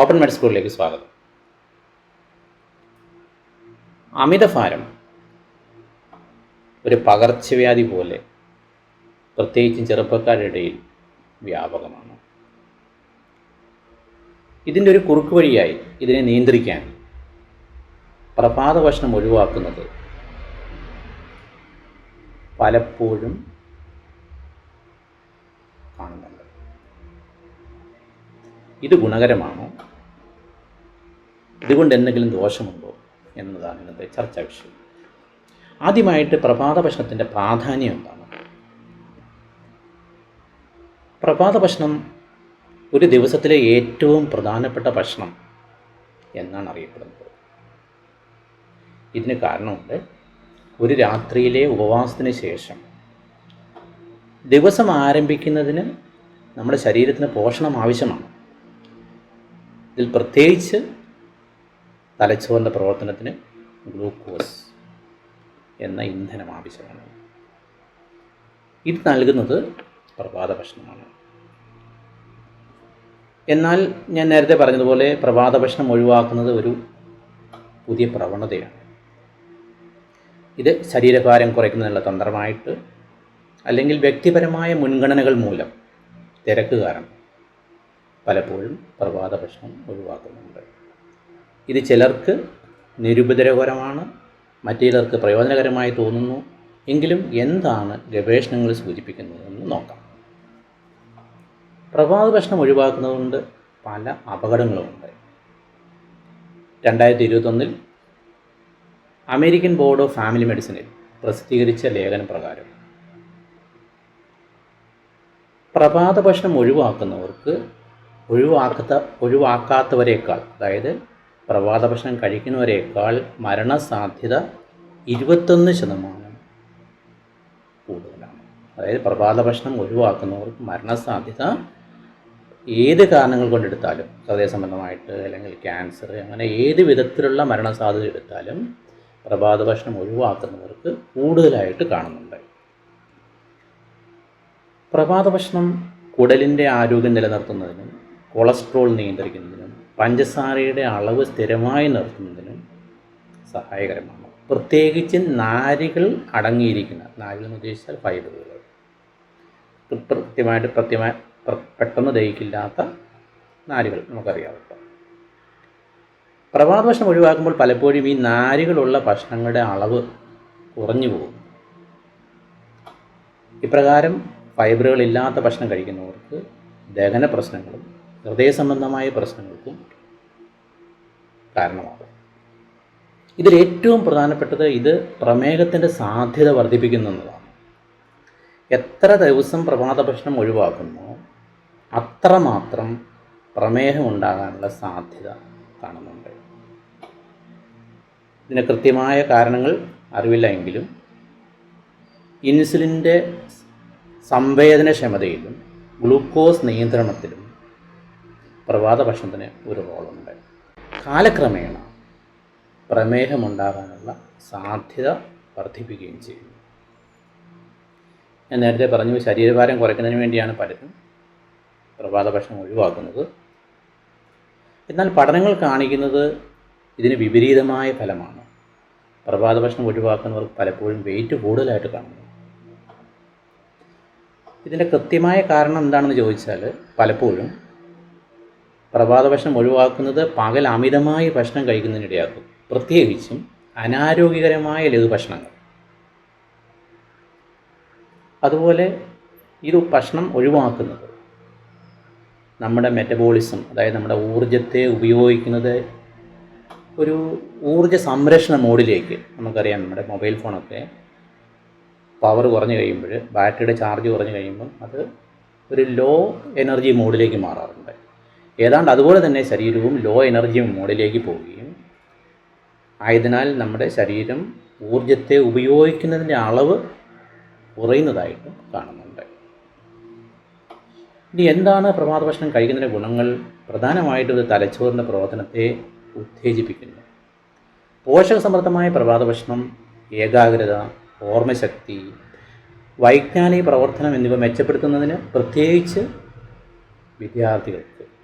Open മെഡ് സ്കൂളിലേക്ക് സ്വാഗതം. അമിതഭാരം ഒരു പകർച്ചവ്യാധി പോലെ പ്രത്യേകിച്ചും ചെറുപ്പക്കാരുടെ ഇടയിൽ വ്യാപകമാണ്. ഇതിന്റെ ഒരു കുറുക്ക് വഴിയായി ഇതിനെ നിയന്ത്രിക്കാൻ പ്രഭാത ഭക്ഷണം ഒഴിവാക്കുന്നത് പലപ്പോഴും കാണുന്നുണ്ട്. ഇത് ഗുണകരമാണോ? ഇതുകൊണ്ട് എന്തെങ്കിലും ദോഷമുണ്ടോ എന്നതാണ് ഇന്നത്തെ ചർച്ചാ വിഷയം. ആദ്യമായിട്ട് പ്രഭാത ഭക്ഷണത്തിന്റെ പ്രാധാന്യം എന്താണ്? പ്രഭാത ഭക്ഷണം ഒരു ദിവസത്തിലെ ഏറ്റവും പ്രധാനപ്പെട്ട ഭക്ഷണം എന്നാണ് അറിയപ്പെടുന്നത്. ഇതിന് കാരണമുണ്ട് ഒരു രാത്രിയിലെ ഉപവാസത്തിന് ശേഷം. ദിവസം ആരംഭിക്കുന്നതിന് നമ്മുടെ ശരീരത്തിന് പോഷണം ആവശ്യമാണ്. ഇതിൽ പ്രത്യേകിച്ച് തലച്ചോറിന്റെ പ്രവർത്തനത്തിന് ഗ്ലൂക്കോസ് എന്ന ഇന്ധനം ആവശ്യമാണ്. ഇത് നൽകുന്നത് പ്രഭാത ഭക്ഷണമാണ്. എന്നാൽ ഞാൻ നേരത്തെ പറഞ്ഞതുപോലെ പ്രഭാത ഭക്ഷണം ഒഴിവാക്കുന്നത് ഒരു പുതിയ പ്രവണതയാണ്. ഇത് ശരീരഭാരം കുറയ്ക്കുന്നതിനുള്ള തന്ത്രമായിട്ട് അല്ലെങ്കിൽ വ്യക്തിപരമായ മുൻഗണനകൾ മൂലം തിരക്ക് കാരണം പലപ്പോഴും പ്രഭാത ഭക്ഷണം ഒഴിവാക്കുന്നുണ്ട്. ഇത് ചിലർക്ക് നിരുപദ്രവകരമാണ് മറ്റു ചിലർക്ക് പ്രയോജനകരമായി തോന്നുന്നു. എങ്കിലും എന്താണ് ഗവേഷണങ്ങൾ സൂചിപ്പിക്കുന്നതെന്ന് നോക്കാം. പ്രഭാത ഭക്ഷണം ഒഴിവാക്കുന്നതുകൊണ്ട് പല അപകടങ്ങളുമുണ്ട്. രണ്ടായിരത്തി ഇരുപത്തൊന്നിൽ അമേരിക്കൻ ബോർഡ് ഓഫ് ഫാമിലി മെഡിസിനിൽ പ്രസിദ്ധീകരിച്ച ലേഖനം പ്രകാരം പ്രഭാത ഭക്ഷണം ഒഴിവാക്കുന്നവർക്ക് ഒഴിവാക്കാത്ത ഒഴിവാക്കാത്തവരേക്കാൾ അതായത് പ്രഭാത ഭക്ഷണം കഴിക്കുന്നവരേക്കാൾ മരണസാധ്യത ഇരുപത്തൊന്ന് ശതമാനം കൂടുതലാണ്. അതായത് പ്രഭാത ഭക്ഷണം ഒഴിവാക്കുന്നവർക്ക് മരണസാധ്യത ഏത് കാരണങ്ങൾ കൊണ്ടെടുത്താലും ഹൃദയ സംബന്ധമായിട്ട് അല്ലെങ്കിൽ ക്യാൻസർ അങ്ങനെ ഏത് വിധത്തിലുള്ള മരണസാധ്യത എടുത്താലും പ്രഭാത ഭക്ഷണം ഒഴിവാക്കുന്നവർക്ക് കൂടുതലായിട്ട് കാണുന്നുണ്ട്. പ്രഭാത ഭക്ഷണം കുടലിന്റെ ആരോഗ്യം നിലനിർത്തുന്നതിനും കൊളസ്ട്രോൾ നിയന്ത്രിക്കുന്നതിനും പഞ്ചസാരയുടെ അളവ് സ്ഥിരമായി നിർത്തുന്നതിനും സഹായകരമാണ്. പ്രത്യേകിച്ച് നാരുകൾ അടങ്ങിയിരിക്കുന്ന നാരുകൾ എന്ന് ഉദ്ദേശിച്ചാൽ ഫൈബറുകൾ. കൃത്യമായിട്ട് പ്രത്യമായി പെട്ടെന്ന് ദഹിക്കില്ലാത്ത നാരുകൾ നമുക്കറിയാമല്ലോ പ്രഭാതഭക്ഷണം ഒഴിവാക്കുമ്പോൾ പലപ്പോഴും ഈ നാരുകളുള്ള ഭക്ഷണങ്ങളുടെ അളവ് കുറഞ്ഞു പോകും. ഇപ്രകാരം ഫൈബറുകൾ ഇല്ലാത്ത ഭക്ഷണം കഴിക്കുന്നവർക്ക് ദഹന പ്രശ്നങ്ങളും ഹൃദയ സംബന്ധമായ പ്രശ്നങ്ങൾക്കും കാരണമാകും. ഇതിൽ ഏറ്റവും പ്രധാനപ്പെട്ടത് ഇത് പ്രമേഹത്തിന്റെ സാധ്യത വർദ്ധിപ്പിക്കുന്നു എന്നതാണ്. എത്ര ദിവസം പ്രഭാത ഭക്ഷണം ഒഴിവാക്കുന്നോ അത്രമാത്രം പ്രമേഹം ഉണ്ടാകാനുള്ള സാധ്യത കാണുന്നുണ്ട്. ഇതിന് കൃത്യമായ കാരണങ്ങൾ അറിവില്ല എങ്കിലും ഇൻസുലിന്റെ സംവേദനക്ഷമതയിലും ഗ്ലൂക്കോസ് നിയന്ത്രണത്തിലും പ്രഭാത ഭക്ഷണത്തിന് ഒരു റോളുണ്ട്. കാലക്രമേണ പ്രമേഹമുണ്ടാകാനുള്ള സാധ്യത വർദ്ധിപ്പിക്കുകയും ചെയ്യുന്നു. ഞാൻ നേരത്തെ പറഞ്ഞു ശരീരഭാരം കുറയ്ക്കുന്നതിന് വേണ്ടിയാണ് പലരും പ്രഭാത ഭക്ഷണം ഒഴിവാക്കുന്നത്. എന്നാൽ പഠനങ്ങൾ കാണിക്കുന്നത് ഇതിന് വിപരീതമായ ഫലമാണ്. പ്രഭാത ഭക്ഷണം ഒഴിവാക്കുന്നവർക്ക് പലപ്പോഴും വെയിറ്റ് കൂടുതലായിട്ട് കാണുന്നു. ഇതിന്റെ കൃത്യമായ കാരണം എന്താണെന്ന് ചോദിച്ചാൽ പലപ്പോഴും പ്രഭാത ഭക്ഷണം ഒഴിവാക്കുന്നത് പകൽ അമിതമായി ഭക്ഷണം കഴിക്കുന്നതിനിടയാക്കും. പ്രത്യേകിച്ചും അനാരോഗ്യകരമായ ലഘു ഭക്ഷണങ്ങൾ. അതുപോലെ ഇത് ഭക്ഷണം ഒഴിവാക്കുന്നത് നമ്മുടെ മെറ്റബോളിസം അതായത് നമ്മുടെ ഊർജത്തെ ഉപയോഗിക്കുന്നത് ഒരു ഊർജ സംരക്ഷണ മോഡിലേക്ക് നമുക്കറിയാം. നമ്മുടെ മൊബൈൽ ഫോണൊക്കെ പവർ കുറഞ്ഞു കഴിയുമ്പോൾ ബാറ്ററിയുടെ ചാർജ് കുറഞ്ഞു കഴിയുമ്പോൾ അത് ഒരു ലോ എനർജി മോഡിലേക്ക് മാറാറുണ്ട്. ഏതാണ്ട് അതുപോലെ തന്നെ ശരീരവും ലോ എനർജി മോഡിലേക്ക് പോവുകയും ആയതിനാൽ നമ്മുടെ ശരീരം ഊർജത്തെ ഉപയോഗിക്കുന്നതിന്റെ അളവ് കുറയുന്നതായിട്ടും കാണുന്നുണ്ട്. ഇനി എന്താണ് പ്രഭാത ഭക്ഷണം കഴിക്കുന്നതിന്റെ ഗുണങ്ങൾ? പ്രധാനമായിട്ടും ഇത് തലച്ചോറിന്റെ പ്രവർത്തനത്തെ ഉത്തേജിപ്പിക്കുന്നു. പോഷകസമൃദ്ധമായ പ്രഭാത ഭക്ഷണം ഏകാഗ്രത ഓർമ്മശക്തി വൈജ്ഞാനിക പ്രവർത്തനം എന്നിവ മെച്ചപ്പെടുത്തുന്നതിന് പ്രത്യേകിച്ച് വിദ്യാർത്ഥികൾക്ക്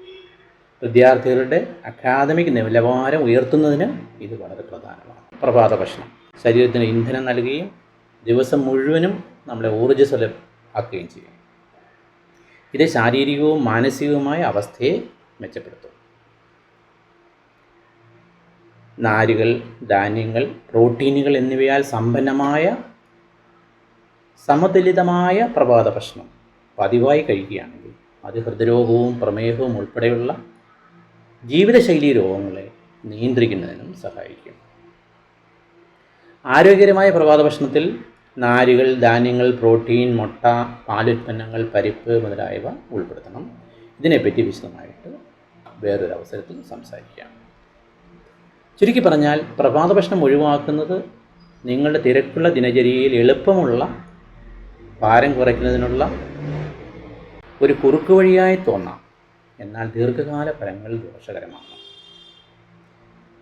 വിദ്യാർത്ഥികളുടെ അക്കാദമിക് നിലവാരം ഉയർത്തുന്നതിന് ഇത് വളരെ പ്രധാനമാണ്. പ്രഭാത ഭക്ഷണം. ശരീരത്തിന് ഇന്ധനം നൽകുകയും ദിവസം മുഴുവനും നമ്മളെ ഊർജസ്വലം ആക്കുകയും ചെയ്യും. ഇത് ശാരീരികവും മാനസികവുമായ അവസ്ഥയെ മെച്ചപ്പെടുത്തും. നാരുകൾ ധാന്യങ്ങൾ പ്രോട്ടീനുകൾ എന്നിവയാൽ സമ്പന്നമായ സമതുലിതമായ പ്രഭാത ഭക്ഷണം പതിവായി കഴിക്കുകയാണെങ്കിൽ അത് ഹൃദ്രോഗവും പ്രമേഹവും ഉൾപ്പെടെയുള്ള ജീവിതശൈലി രോഗങ്ങളെ നിയന്ത്രിക്കുന്നതിനും സഹായിക്കും. ആരോഗ്യകരമായ പ്രഭാത ഭക്ഷണത്തിൽ നാരുകൾ ധാന്യങ്ങൾ പ്രോട്ടീൻ മുട്ട പാലുൽപ്പന്നങ്ങൾ പരിപ്പ് മുതലായവ ഉൾപ്പെടുത്തണം. ഇതിനെപ്പറ്റി വിശദമായിട്ട് വേറൊരു അവസരത്തിൽ സംസാരിക്കാം. ചുരുക്കി പറഞ്ഞാൽ പ്രഭാത ഭക്ഷണം ഒഴിവാക്കുന്നത് നിങ്ങളുടെ തിരക്കുള്ള ദിനചര്യയിൽ എളുപ്പമുള്ള ഭാരം കുറയ്ക്കുന്നതിനുള്ള ഒരു കുറുക്കുവഴിയായി തോന്നാം. എന്നാൽ ദീർഘകാല ഫലങ്ങൾ ദോഷകരമാണ്.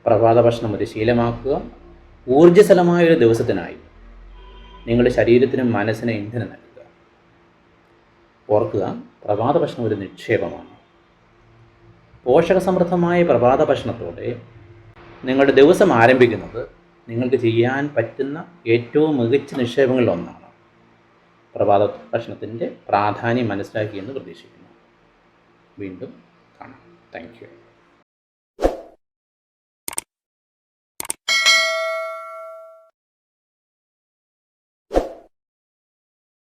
പ്രഭാത ഭക്ഷണം ഒരു ശീലമാക്കുക. ഊർജസ്വലമായ ഒരു ദിവസത്തിനായി നിങ്ങളുടെ ശരീരത്തിനും മനസ്സിനും ഇന്ധനം നൽകുക. ഓർക്കുക പ്രഭാത ഭക്ഷണം ഒരു നിക്ഷേപമാണ്. പോഷകസമൃദ്ധമായ പ്രഭാത ഭക്ഷണത്തോടെ നിങ്ങളുടെ ദിവസം ആരംഭിക്കുന്നത് നിങ്ങൾക്ക് ചെയ്യാൻ പറ്റുന്ന ഏറ്റവും മികച്ച നിക്ഷേപങ്ങളിൽ ഒന്നാണ്. പ്രഭാത ഭക്ഷണത്തിന്റെ പ്രാധാന്യം മനസ്സിലാക്കിയെന്ന് പ്രതീക്ഷിക്കുന്നു. மீண்டும் காணலாம். தேங்க்யூ